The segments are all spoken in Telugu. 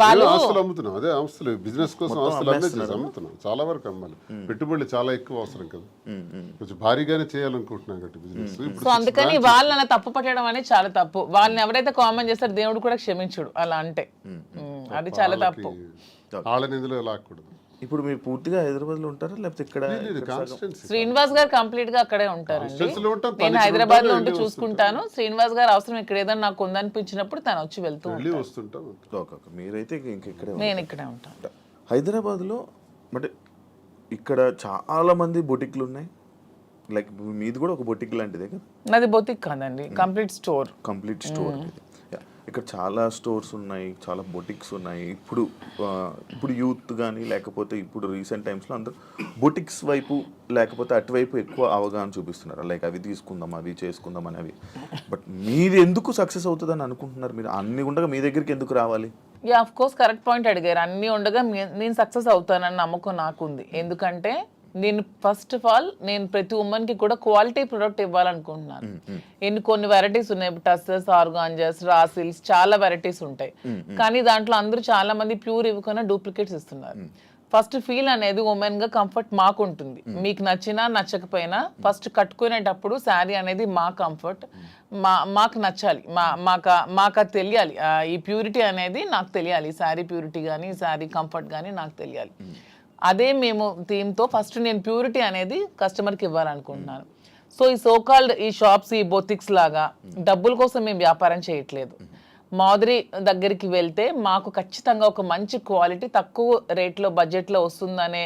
వాళ్ళు ఆస్తులు అమ్ముతున్నాం. అదే ఆస్తులు బిజినెస్ కోసం ఆస్తులు అమ్మేసేసి అమ్ముతున్నాం. చాలా వరకు అమ్మాలి. పెట్టుబడులు చాలా ఎక్కువ అవసరం కదా. కొంచెం భారీగానే చేయాలనుకుంటున్నాం కాబట్టి బిజినెస్. సో అందుకని వాళ్ళని అలా తప్పు పట్టడం అనేది చాలా తప్పు. వాళ్ళని ఎవరైతే కామెంట్ చేస్తారో దేవుడు కూడా క్షమించుడు. అలా అంటే. అది చాలా తప్పు. వాళ్ళని ఇందులో లాక్కూడదు. ఇప్పుడు మీరు పూర్తిగా హైదరాబాద్లో ఉంటారా? లేకపోతే ఇక్కడ శ్రీనివాస్ గారు కంప్లీట్గా అక్కడే ఉంటారండి Constance లో ఉంటాం, తను నేను హైదరాబాద్లో ఉంటారు, ఉంటూ చూసుకుంటాను. శ్రీనివాస్ గారు అవసరం ఇక్కడ ఏదైనా నాకు ఉందనిపించినప్పుడు తను వచ్చి వెళ్తూ ఓకే మీరైతే ఇంక ఇక్కడే నేను ఇక్కడే ఉంటాను. హైదరాబాద్లో అంటే ఇక్కడ చాలా మంది బొటిక్లు ఉన్నాయి. లైక్ మీది కూడా ఒక బొటిక్ లాంటిదే కదా? నాది బొతిక్ కాదండి కంప్లీట్ స్టోర్. Complete store. ఇక్కడ చాలా స్టోర్స్ ఉన్నాయి చాలా బొటిక్స్ ఉన్నాయి. ఇప్పుడు ఇప్పుడు యూత్ కానీ లేకపోతే ఇప్పుడు రీసెంట్ టైమ్స్లో అందరూ బొటిక్స్ వైపు లేకపోతే అటువైపు ఎక్కువ అవగాహన చూపిస్తున్నారు. లైక్ అవి తీసుకుందాం అవి చేసుకుందాం అని అవి బట్ మీది ఎందుకు సక్సెస్ అవుతుందని అనుకుంటున్నారు? మీరు అన్ని ఉండగా మీ దగ్గరికి ఎందుకు రావాలి? యా కోర్స్ కరెక్ట్ పాయింట్ అడిగారు. అన్ని ఉండగా నేను సక్సెస్ అవుతానని నమ్మకం నాకు ఉంది ఎందుకంటే నేను ఫస్ట్ ఆఫ్ ఆల్ నేను ప్రతి ఉమెన్కి కూడా క్వాలిటీ ప్రొడక్ట్ ఇవ్వాలనుకుంటున్నాను. ఎన్ని కొన్ని వెరైటీస్ ఉన్నాయి. టస్సెస్ ఆర్గాంజస్ రాసిల్స్ చాలా వెరైటీస్ ఉంటాయి. కానీ దాంట్లో అందరూ చాలా మంది ప్యూర్ ఇవ్వకుండా డూప్లికేట్స్ ఇస్తున్నారు. ఫస్ట్ ఫీల్ అనేది ఉమెన్గా కంఫర్ట్ మాకు ఉంటుంది. మీకు నచ్చినా నచ్చకపోయినా ఫస్ట్ కట్టుకునేటప్పుడు శారీ అనేది మా కంఫర్ట్ మా మాకు నచ్చాలి. మా మాకు మాకు అది తెలియాలి ఈ ప్యూరిటీ అనేది నాకు తెలియాలి. శారీ ప్యూరిటీ కానీ శారీ కంఫర్ట్ కానీ నాకు తెలియాలి. అదే మేము థీమ్తో ఫస్ట్ నేను ప్యూరిటీ అనేది కస్టమర్కి ఇవ్వాలనుకుంటున్నాను. సో ఈ సోకాల్డ్ ఈ షాప్స్ ఈ బొతిక్స్ లాగా డబ్బుల కోసం మేము వ్యాపారం చేయట్లేదు. మాధురి దగ్గరికి వెళ్తే మాకు ఖచ్చితంగా ఒక మంచి క్వాలిటీ తక్కువ రేట్లో బడ్జెట్లో వస్తుందనే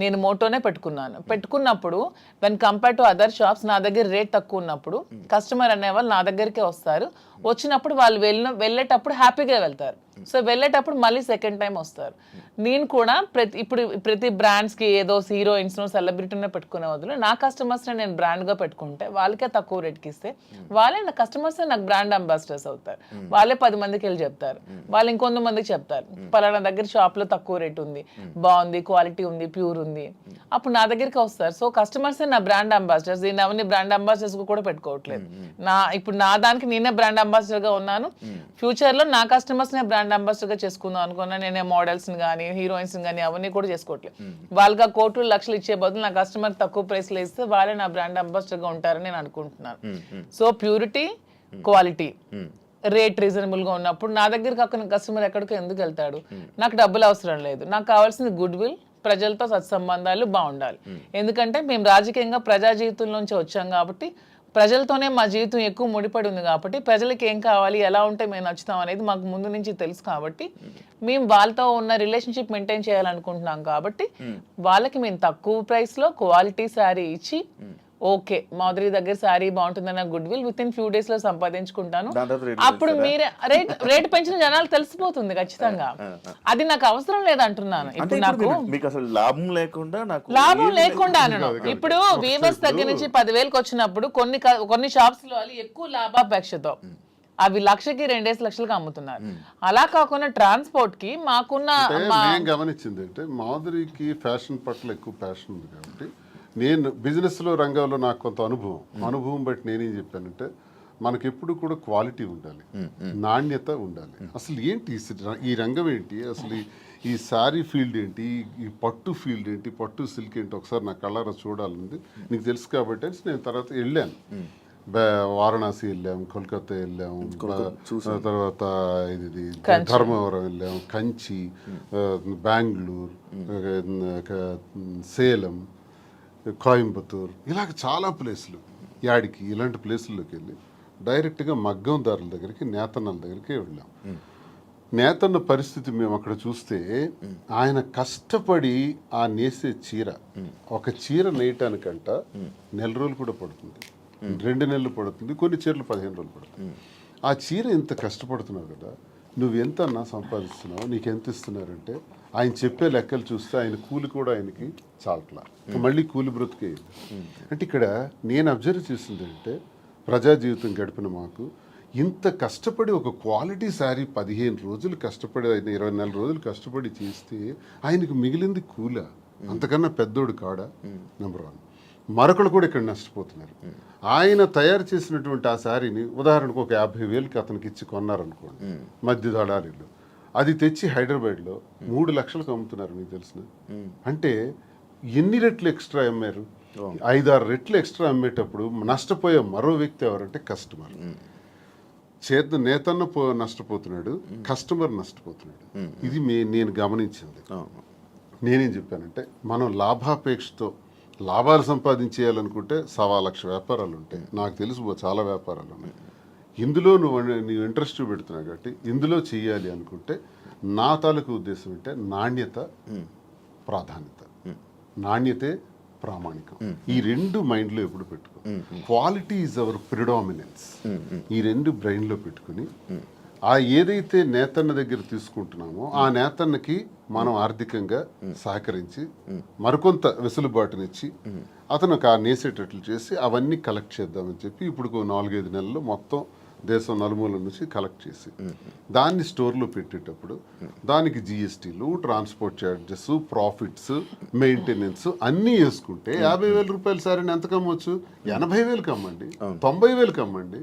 నేను మోటోనే పెట్టుకున్నాను. పెట్టుకున్నప్పుడు when compare to other shops నా దగ్గర రేట్ తక్కువ ఉన్నప్పుడు కస్టమర్ అనేవాళ్ళు నా దగ్గరికే వస్తారు. వచ్చినప్పుడు వాళ్ళు వెళ్ళిన వెళ్ళేటప్పుడు హ్యాపీగా వెళ్తారు. సో వెళ్ళేటప్పుడు మళ్ళీ సెకండ్ టైం వస్తారు. నేను కూడా ప్రతి ఇప్పుడు ప్రతి బ్రాండ్స్కి ఏదో హీరోయిన్స్ను సెలబ్రిటీనే పెట్టుకునే వదిలి నా కస్టమర్స్ని నేను బ్రాండ్గా పెట్టుకుంటే వాళ్ళకే తక్కువ రేట్కి ఇస్తే వాళ్ళే నా కస్టమర్స్ నాకు బ్రాండ్ అంబాసిడర్స్ అవుతారు. వాళ్ళే పది మందికి వెళ్ళి చెప్తారు. వాళ్ళు ఇంకొంత మందికి చెప్తారు. పలానా దగ్గర షాప్లో తక్కువ రేట్ ఉంది. బాగుంది క్వాలిటీ ఉంది ప్యూర్ ఉంది. అప్పుడు నా దగ్గరికి వస్తారు. సో కస్టమర్స్ నా బ్రాండ్ అంబాసిడర్స్ దీన్ని అవన్నీ బ్రాండ్ అంబాసిడర్స్ కూడా పెట్టుకోవట్లేదు. నా ఇప్పుడు నా దానికి నేనే బ్రాండ్ అంబాసిడర్గా ఉన్నాను. ఫ్యూచర్లో నా కస్టమర్స్ నే బ్రాండ్ అంబాసిడర్గా చేసుకుందాం అనుకున్నా. నేనే మోడల్స్ కానీ హీరోయిన్స్ కానీ అవన్నీ కూడా చేసుకోవట్లేదు వాళ్ళకి ఆ కోట్లు లక్షలు ఇచ్చే బదులు నా కస్టమర్ తక్కువ ప్రైస్లో ఇస్తే వాళ్ళే నా బ్రాండ్ అంబాసిడర్గా ఉంటారని నేను అనుకుంటున్నాను. సో ప్యూరిటీ క్వాలిటీ రేట్ రీజనబుల్గా ఉన్నప్పుడు నా దగ్గర కాకుండా కస్టమర్ ఎక్కడికో ఎందుకు వెళ్తాడు? నాకు డబ్బులు అవసరం లేదు. నాకు కావాల్సింది గుడ్ విల్ ప్రజలతో సత్సంబంధాలు బాగుండాలి. ఎందుకంటే మేము రాజకీయంగా ప్రజా జీవితంలోంచి వచ్చాం కాబట్టి ప్రజలతోనే మా జీవితం ఎక్కువ ముడిపడి ఉంది కాబట్టి ప్రజలకి ఏం కావాలి ఎలా ఉంటే మేము నచ్చుతాం అనేది మాకు ముందు నుంచి తెలుసు కాబట్టి మేము వాళ్ళతో ఉన్న రిలేషన్షిప్ మెయింటైన్ చేయాలనుకుంటున్నాం కాబట్టి వాళ్ళకి మేము తక్కువ ప్రైస్లో క్వాలిటీ శారీ ఇచ్చి ఓకే మాధురి దగ్గర శారీ బాగుంటుందన్న good will with in few డేస్లో సంపాదించుకుంటాను అప్పుడు మీరే రేట్ రేట్ పెంచిన జనాలు తెలిసిపోతుంది ఖచ్చితంగా. అది నాకు అవసరం లేదంటున్నాను. ఇప్పుడు నాకు మీకు అసలు లాభం లేకుండా నాకు లాభం లేకుండా అనను. ఇప్పుడు వీవర్స్ దగ్గర నుంచి పదివేలకు వచ్చినప్పుడు కొన్ని కొన్ని షాప్స్లో వాళ్ళు ఎక్కువ లాభాపేక్షతో అవి లక్షకి రెండేసి లక్షలకు అమ్ముతున్నారు. అలా కాకుండా ట్రాన్స్పోర్ట్కి మాకున్న గమనించింది అంటే మాధురికి ఫ్యాషన్ పట్ల ఎక్కువ ప్యాషన్ ఉంది కాబట్టి నేను బిజినెస్లో రంగంలో నాకు కొంత అనుభవం. అనుభవం బట్టి నేనేం చెప్పానంటే మనకి ఎప్పుడు కూడా క్వాలిటీ ఉండాలి. నాణ్యత ఉండాలి. అసలు ఏంటి ఈ రంగం ఏంటి? అసలు ఈ- శారీ ఫీల్డ్ ఏంటి? ఈ- పట్టు ఫీల్డ్ ఏంటి? పట్టు సిల్క్ ఏంటి? ఒకసారి నా కళ్ళారా చూడాలని నీకు తెలుసు కాబట్టి నేను తర్వాత వెళ్ళాను. వారణాసి వెళ్ళాం కోల్కతా వెళ్ళాం తర్వాత ఇది ధర్మవరం వెళ్ళాం కంచి బెంగళూరు సేలం కోయంబత్తూర్ ఇలాగ చాలా ప్లేసులు. యాడికి ఇలాంటి ప్లేసుల్లోకి వెళ్ళి డైరెక్ట్గా మగ్గందారుల దగ్గరికి నేతన్నల దగ్గరికి వెళ్ళాం. నేతన్న పరిస్థితి మేము అక్కడ చూస్తే ఆయన కష్టపడి ఆ నేసే చీర ఒక చీర నేయటానికంట నెల రోజులు కూడా పడుతుంది. రెండు నెలలు పడుతుంది కొన్ని చీరలు పదిహేను రోజులు పడుతుంది. ఆ చీర ఇంత కష్టపడుతున్నావు కదా నువ్వు ఎంత అన్నా సంపాదిస్తున్నావు నీకు ఎంత ఇస్తున్నారంటే ఆయన చెప్పే లెక్కలు చూస్తే ఆయన కూలి కూడా ఆయనకి చాలట్లా. మళ్ళీ కూలి బ్రతికే అంటే ఇక్కడ నేను అబ్జర్వ్ చేసింది అంటే ప్రజా జీవితం గడిపిన మాకు ఇంత కష్టపడి ఒక క్వాలిటీ శారీ పదిహేను రోజులు కష్టపడి ఆయన ఇరవై నాలుగు రోజులు కష్టపడి చేస్తే ఆయనకు మిగిలింది కూల? అంతకన్నా పెద్దోడు కాడా? నెంబర్ వన్ మరొకరు కూడా ఇక్కడ నష్టపోతున్నారు. ఆయన తయారు చేసినటువంటి ఆ శారీని ఉదాహరణకు ఒక యాభై వేలకి అతనికి ఇచ్చి కొన్నారనుకోండి మధ్య దళారీలు. అది తెచ్చి హైదరాబాద్లో మూడు లక్షలకు అమ్ముతున్నారు మీకు తెలిసిన. అంటే ఎన్ని రెట్లు ఎక్స్ట్రా అమ్మారు? ఐదారు రెట్లు ఎక్స్ట్రా అమ్మేటప్పుడు నష్టపోయే మరో వ్యక్తి ఎవరంటే కస్టమర్. చేత నేతన్న పో నష్టపోతున్నాడు కస్టమర్ నష్టపోతున్నాడు. ఇది మే నేను గమనించింది. నేనేం చెప్పానంటే మనం లాభాపేక్షతో లాభాలు సంపాదించేయాలనుకుంటే సవా లక్ష వ్యాపారాలు ఉంటాయి. నాకు తెలుసు చాలా వ్యాపారాలు ఉన్నాయి. ఇందులో నువ్వు నీవు ఇంట్రెస్ట్ పెడుతున్నావు కాబట్టి ఇందులో చెయ్యాలి అనుకుంటే నా తాలూకు ఉద్దేశం అంటే నాణ్యత ప్రాధాన్యత. నాణ్యతే ప్రామాణికం. ఈ రెండు మైండ్లో ఎప్పుడు పెట్టుకో. క్వాలిటీ ఈజ్ అవర్ ప్రిడామినెన్స్ ఈ రెండు బ్రెయిన్లో పెట్టుకుని ఆ ఏదైతే నేతన్న దగ్గర తీసుకుంటున్నామో ఆ నేతన్నకి మనం ఆర్థికంగా సహకరించి మరికొంత వెసులుబాటునిచ్చి అతను ఆ నేసేటట్లు చేసి అవన్నీ కలెక్ట్ చేద్దామని చెప్పి ఇప్పుడు ఒక నాలుగైదు నెలల్లో మొత్తం దేశం నలుమూల నుంచి కలెక్ట్ చేసి దాన్ని స్టోర్లో పెట్టేటప్పుడు దానికి జిఎస్టీలు ట్రాన్స్పోర్ట్ ఛార్జెస్ ప్రాఫిట్స్ మెయింటెనెన్స్ అన్నీ వేసుకుంటే యాభై వేల రూపాయలు సరే ఎంత కమ్మొచ్చు? ఎనభై వేలకు అమ్మండి తొంభై వేలకు అమ్మండి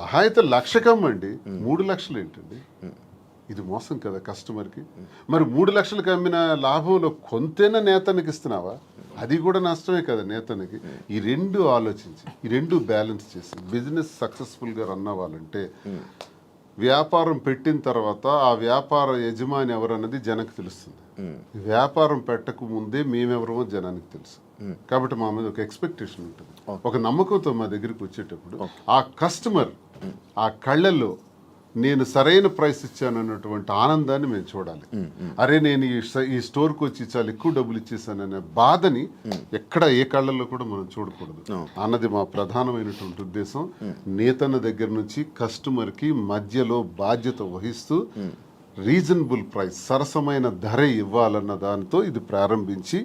లహాయిత లక్షకు అమ్మండి మూడు లక్షలు ఏంటండి? ఇది మోసం కదా కస్టమర్కి మరి మూడు లక్షలకు అమ్మిన లాభంలో కొంతైనా నేతనికి ఇస్తున్నావా? అది కూడా నష్టమే కదా నేతనికి. ఈ రెండు ఆలోచించి ఈ రెండు బ్యాలెన్స్ చేసి బిజినెస్ సక్సెస్ఫుల్గా రన్ అవ్వాలంటే వ్యాపారం పెట్టిన తర్వాత ఆ వ్యాపార యజమాని ఎవరన్నది జనకు తెలుస్తుంది. వ్యాపారం పెట్టక ముందే మేమెవరమో జనానికి తెలుసు. కాబట్టి మా మీద ఒక ఎక్స్పెక్టేషన్ ఉంటుంది. ఒక నమ్మకంతో మా దగ్గరికి వచ్చేటప్పుడు ఆ కస్టమర్ ఆ కళ్ళల్లో నేను సరైన ప్రైస్ ఇచ్చాను అన్నటువంటి ఆనందాన్ని మేము చూడాలి. అరే నేను ఈ స్టోర్కి వచ్చి చాలా ఎక్కువ డబ్బులు ఇచ్చేసాననే బాధని ఎక్కడ ఏ కళ్ళల్లో కూడా మనం చూడకూడదు. అన్నది మా ప్రధానమైనటువంటి ఉద్దేశం. నేతన్న దగ్గర నుంచి కస్టమర్కి మధ్యలో బాధ్యత వహిస్తూ రీజనబుల్ ప్రైస్ సరసమైన ధర ఇవ్వాలన్న దానితో ఇది ప్రారంభించి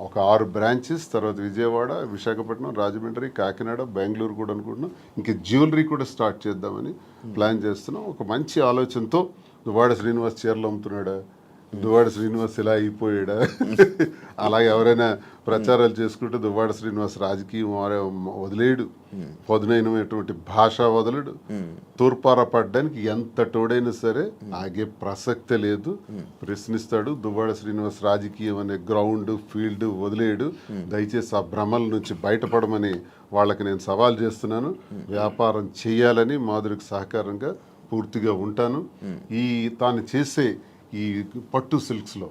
ఒక ఆరు బ్రాంచెస్ తర్వాత విజయవాడ విశాఖపట్నం రాజమండ్రి కాకినాడ బెంగళూరు కూడా అనుకుంటున్నాం. ఇంకా జ్యువెలరీ కూడా స్టార్ట్ చేద్దామని ప్లాన్ చేస్తున్నాం. ఒక మంచి ఆలోచనతో వాడ శ్రీనివాస్ చీరలు అమ్ముతున్నాడా? దువ్వాడ శ్రీనివాస్ ఇలా అయిపోయాడా? అలాగే ఎవరైనా ప్రచారాలు చేసుకుంటే దువ్వాడ శ్రీనివాస్ రాజకీయం వదిలేడు పదునైనటువంటి భాష వదలడు. తూర్పార పడ్డానికి ఎంత తోడైనా సరే ఆగే ప్రసక్తే లేదు. ప్రశ్నిస్తాడు దువ్వాడ శ్రీనివాస్ రాజకీయం అనే గ్రౌండ్ ఫీల్డ్ వదిలేడు దయచేసి ఆ భ్రమల నుంచి బయటపడమని వాళ్ళకి నేను సవాల్ చేస్తున్నాను. వ్యాపారం చేయాలని మాధురికి సహకారంగా పూర్తిగా ఉంటాను. ఈ తాను చేసే ఈ పట్టు సిల్క్స్లో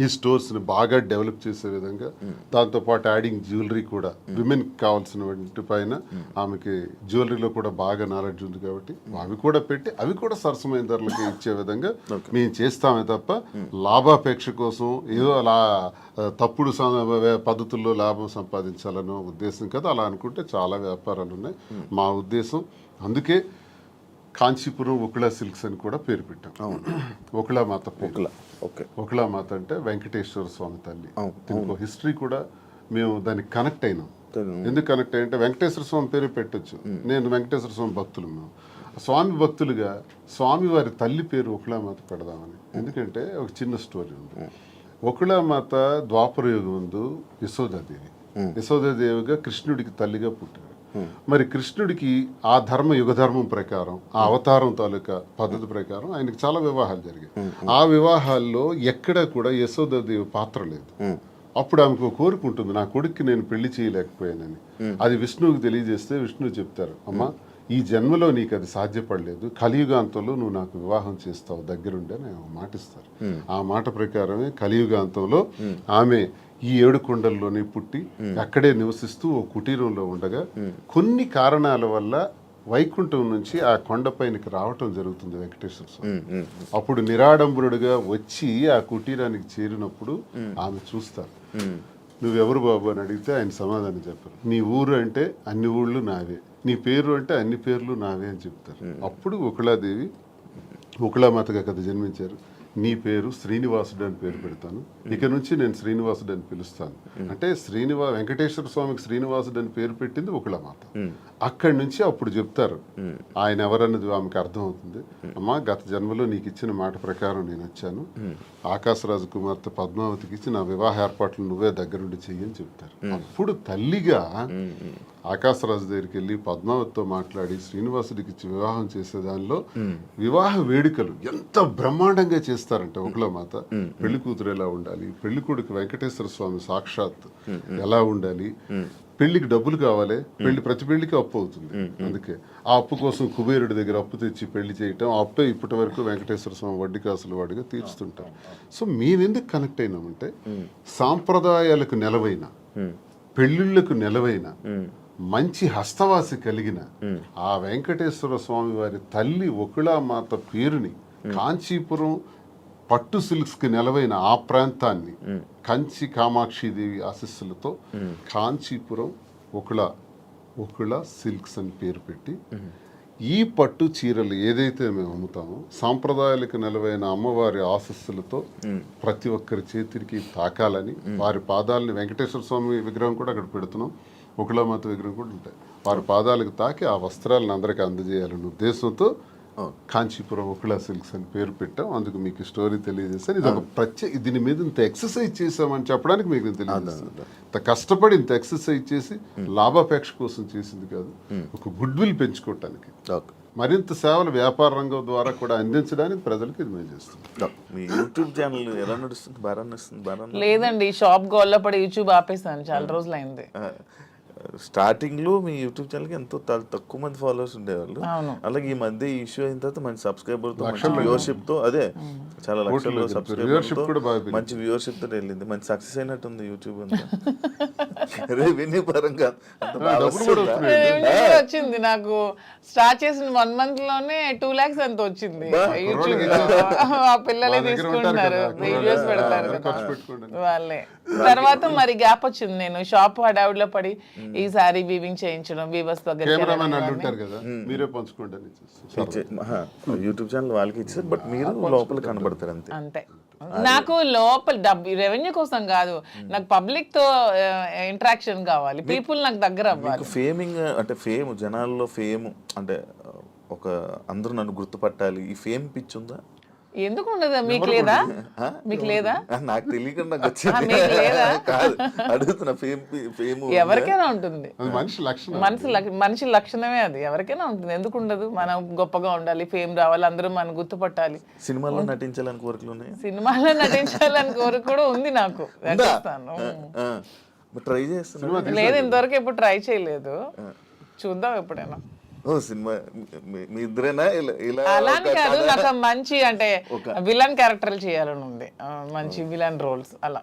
ఈ స్టోర్స్ని బాగా డెవలప్ చేసే విధంగా దాంతోపాటు యాడింగ్ జ్యువెలరీ కూడా విమెన్ కావాల్సిన వాటి పైన ఆమెకి జ్యువెలరీలో కూడా బాగా నాలెడ్జ్ ఉంది కాబట్టి అవి కూడా పెట్టి అవి కూడా సరసమైన ధరలకి ఇచ్చే విధంగా మేము చేస్తామే తప్ప లాభాపేక్ష కోసం ఏదో అలా తప్పుడు పద్ధతుల్లో లాభం సంపాదించాలనే ఉద్దేశం కదా అలా అనుకుంటే చాలా వ్యాపారాలు ఉన్నాయి. మా ఉద్దేశం అందుకే కాంచీపురం ఒకళ సిల్క్స్ అని కూడా పేరు పెట్టాం. ఒకళ మాత పేరు. ఓకే. ఒకళ మాత అంటే వెంకటేశ్వర స్వామి తల్లి. దీనికి హిస్టరీ కూడా మేము దానికి కనెక్ట్ అయినాం. ఎందుకు కనెక్ట్ అయ్యంటే వెంకటేశ్వర స్వామి పేరు పెట్టొచ్చు. నేను వెంకటేశ్వర స్వామి భక్తులు మేము. స్వామి భక్తులుగా స్వామి వారి తల్లి పేరు ఒకళామాత పెడదామని. ఎందుకంటే ఒక చిన్న స్టోరీ ఉంది. ఒకళామాత ద్వాపర యుగం ముందు యశోదాదేవి. యశోదాదేవిగా కృష్ణుడికి తల్లిగా పుట్టారు మరి కృష్ణుడికి ఆ ధర్మ యుగ ధర్మం ప్రకారం ఆ అవతారం తాలూకా పద్ధతి ప్రకారం ఆయనకి చాలా వివాహాలు జరిగాయి. ఆ వివాహాల్లో ఎక్కడ కూడా యశోదాదేవి పాత్ర లేదు. అప్పుడు ఆమెకు ఒక కోరిక ఉంటుంది నా కొడుక్కి నేను పెళ్ళి చేయలేకపోయానని. అది విష్ణువుకి తెలియజేస్తే విష్ణువు చెప్తారు అమ్మా ఈ జన్మలో నీకు అది సాధ్యపడలేదు కలియుగాంతంలో నువ్వు నాకు వివాహం చేస్తావు దగ్గరుండి అని ఆమె మాటిస్తారు ఆ మాట ప్రకారమే కలియుగాంతంలో ఆమె ఈ ఏడు కొండల్లోనే పుట్టి అక్కడే నివసిస్తూ ఓ కుటీరంలో ఉండగా కొన్ని కారణాల వల్ల వైకుంఠం నుంచి ఆ కొండపైనకి రావటం జరుగుతుంది వెంకటేశ్వర స్వామి. అప్పుడు నిరాడంబరుడుగా వచ్చి ఆ కుటీరానికి చేరినప్పుడు ఆమె చూస్తారు. నువ్వెవరు బాబు అని అడిగితే ఆయన సమాధానం చెప్పారు. నీ ఊరు అంటే అన్ని ఊళ్ళు నావే. నీ పేరు అంటే అన్ని పేర్లు నావే అని చెప్తారు. అప్పుడు ఒకళాదేవి ఒకళామాతగా కదా జన్మించారు. నీ పేరు శ్రీనివాసుడు అని పేరు పెడతాను. ఇక నుంచి నేను శ్రీనివాసుడు అని పిలుస్తాను. అంటే శ్రీనివా వెంకటేశ్వర స్వామికి శ్రీనివాసుడు అని పేరు పెట్టింది ఒకళమాత అక్కడి నుంచి అప్పుడు చెప్తారు. ఆయన ఎవరన్నది ఆమెకు అర్థం అవుతుంది అమ్మా గత జన్మలో నీకు ఇచ్చిన మాట ప్రకారం నేను వచ్చాను. ఆకాశరాజు కుమార్తె పద్మావతికి ఇచ్చి నా వివాహ ఏర్పాట్లు నువ్వే దగ్గరుండి చెయ్యని చెప్తారు. అప్పుడు తల్లిగా ఆకాశరాజు దగ్గరికి వెళ్ళి పద్మావతితో మాట్లాడి శ్రీనివాసుడికి ఇచ్చి వివాహం చేసే దానిలో వివాహ వేడుకలు ఎంత బ్రహ్మాండంగా చేస్తారంటే ఒకళ్ళ మాత పెళ్ళి కూతురు ఎలా ఉండాలి? పెళ్ళి కొడుకు వెంకటేశ్వర స్వామి సాక్షాత్ ఎలా ఉండాలి? పెళ్ళికి డబ్బులు కావాలి పెళ్ళి ప్రతి పెళ్ళికి అప్పు అవుతుంది. అందుకే ఆ అప్పు కోసం కుబేరుడి దగ్గర అప్పు తెచ్చి పెళ్ళి చేయటం ఆ అప్పే ఇప్పటి వరకు వెంకటేశ్వర స్వామి వడ్డీ కాసులు వాడిగా తీర్చుతుంటాం సో మేమెందుకు కనెక్ట్ అయినామంటే సాంప్రదాయాలకు నెలవైన పెళ్ళిళ్ళకు నెలవైన మంచి హస్తవాసి కలిగిన ఆ వెంకటేశ్వర స్వామి వారి తల్లి ఒకళామాత పేరుని కాంచీపురం పట్టు సిల్క్స్కి నెలవైన ఆ ప్రాంతాన్ని కంచి కామాక్షిదేవి ఆశస్సులతో కాంచీపురం ఒకళ ఒకళ సిల్క్స్ అని పేరు పెట్టి ఈ పట్టు చీరలు ఏదైతే మేము అమ్ముతామో సాంప్రదాయాలకు నెలవైన అమ్మవారి ఆశస్సులతో ప్రతి ఒక్కరి చేతికి తాకాలని వారి పాదాలని వెంకటేశ్వర స్వామి విగ్రహం కూడా అక్కడ పెడుతున్నాం. ఒకళమాత విగ్రహం కూడా ఉంటాయి. వారి పాదాలకు తాకి ఆ వస్త్రాలను అందరికీ అందజేయాలనే ఉద్దేశంతో కాంచీపురం ఒకళ సిల్క్స్ అని పేరు పెట్టాం. అందుకు మీకు స్టోరీ తెలియజేస్తాను ఇది ఒక ప్రత్యేక దీని మీద ఇంత ఎక్సర్సైజ్ చేసామని చెప్పడానికి మీకు తెలియజేస్తాను. ఇంత కష్టపడి ఇంత ఎక్సర్సైజ్ చేసి లాభాపేక్ష కోసం చేసింది కాదు. ఒక గుడ్ విల్ పెంచుకోవటానికి మరింత సేవలు వ్యాపార రంగం ద్వారా కూడా అందించడానికి ప్రజలకు ఇది మేము చేస్తున్నాం. మీ యూట్యూబ్ ఛానల్ ఎలా నడుస్తుంది? బాగా నడుస్తుంది? బాగా లేదండి షాప్ గోల్లో పడి యూట్యూబ్ ఆపేసాను. చాలా రోజులు అయింది స్టార్టింగ్లో మీ యూట్యూబ్ ఛానల్కి ఎంతో త- తక్కువ మంది ఫాలోవర్స్ ఉండేవాళ్ళు. అలాగే ఈ మధ్య ఈ ఇష్యూ అయిన తర్వాత మంచి సబ్స్క్రైబర్తో మంచి వ్యూవర్షిప్తో అదే చాలా లక్షలు సబ్స్క్రైబర్ పెరిగింది. మంచి వ్యూవర్షిప్తో వెళ్ళింది. మంచి సక్సెస్ అయినట్టుంది యూట్యూబ్ అంతా. రెవెన్యూ పరంగా అంత వచ్చింది నాకు? స్టార్ట్ చేసిన వన్ మంత్లోనే టూ లాక్స్ ఎంత వచ్చింది. యూట్యూబ్ ఆ పిల్లలే తీసుకుంటున్నారు వీడియోస్ పెడతారు. వాళ్ళే. తర్వాత మరి గ్యాప్ వచ్చింది. నేను షాప్ హడావుడిలో పడి ఈ సారీ వీవింగ్ చేయించడం వీవర్స్ కెమెరామెన్ కదా మీరే యూట్యూబ్ ఛానల్ వాళ్ళకి ఇచ్చారు బట్ మీరు లోపల కనబడతారు అంతే. అంతే. నాకు లోపల డబ్బు రెవెన్యూ కోసం కాదు నాకు పబ్లిక్తో ఇంటరాక్షన్ కావాలి. పీపుల్ నాకు దగ్గర అవ్వాలి. మీకు ఫేమింగ్ అంటే ఫేమ్ జనాల్లో ఫేమ్ అంటే ఒక అందరూ నన్ను గుర్తుపట్టాలి. ఈ ఫేమ్ పిచ్ ఉందా? ఎందుకు ఉండదు? మీకు లేదా? మీకు లేదా? నాకు తెలియకుండా నాకు ఆ, వచ్చింది. మీకు లేదా? కాదు అడుగుతున్నా ఫేమ్ ఫేమ్ ఎవరికైనా ఉంటుంది. అది మనిషి లక్షణం మనసు లక్ష- మనిషి లక్షణమే అది. ఎవరికైనా ఉంటుంది. ఎందుకు ఉండదు? మనం గొప్పగా ఉండాలి ఫేమ్ రావాలి అందరూ మనం గుర్తుపట్టాలి. సినిమాల్లో నటించాలని కోరికలు ఉన్నాయి? సినిమాలో నటించాలని కోరిక కూడా ఉంది నాకు. ట్రై చేస్తున్నా లేదు ఇంతవరకు ఎప్పుడు ట్రై చేయలేదు. చూద్దాం ఎప్పుడైనా. ఓ సినిమా మీ- ఇద్దరేనా? ఇలా ఇలా అలా అని ఒక కాదు? నాకు మంచి అంటే విలన్ క్యారెక్టర్లు చేయాలని ఉంది. మంచి విలన్ రోల్స్ అలా.